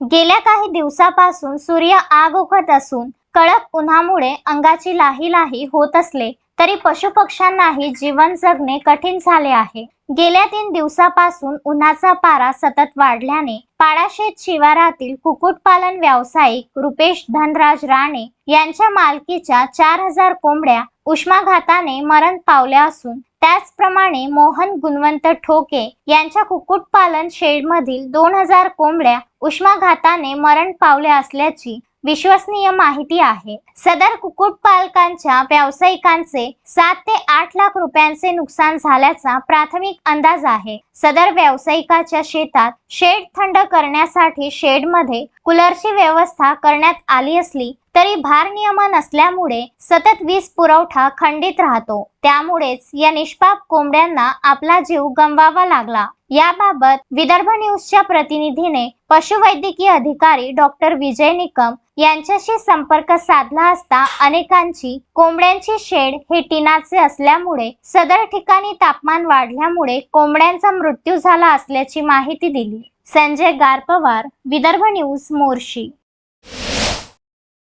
गेल्या काही दिवसापासून सूर्य आग ओकत असून कडक उन्हामुळे अंगाची लाही लाही होत असले तरी पशुपक्ष्यांनाही जीवन जगणे कठीण झाले आहे. गेल्या तीन दिवसापासून उन्हाचा पारा सतत वाढल्याने पाडाशेत शिवारातील कुक्कुटपालन व्यावसायिक रुपेश धनराज राणे यांच्या मालकीच्या चार हजार कोंबड्या उष्माघाताने मरण पावल्या असून त्याचप्रमाणे मोहन गुणवंत ठोके यांच्या कुक्कुटपालन शेडमधील दोन हजार कोंबड्या उष्माघाताने मरण पावल्या असल्याची विश्वसनीय माहिती आहे. सदर कुक्कुटपालकांच्या व्यावसायिकांचे सात ते आठ लाख रुपयांचे नुकसान झाल्याचा प्राथमिक अंदाज आहे. सदर व्यावसायिकाच्या शेतात शेड थंड करण्यासाठी शेडमध्ये कूलरची व्यवस्था करण्यात आली असली तरी भारनियमन असल्यामुळे सतत वीज पुरवठा खंडित राहतो. त्यामुळेच या निष्पाप कोंबड्यांना आपला जीव गमवावा लागला. याबाबत विदर्भ न्यूजच्या प्रतिनिधीने पशुवैद्यकीय अधिकारी डॉक्टर विजय निकम यांच्याशी संपर्क साधला असता अनेकांची कोंबड्यांची शेड हे टिनाचे असल्यामुळे सदर ठिकाणी तापमान वाढल्यामुळे कोंबड्यांचा मृत्यू झाला असल्याची माहिती दिली. संजय गारपवार विदर्भ न्यूज मोर्शी.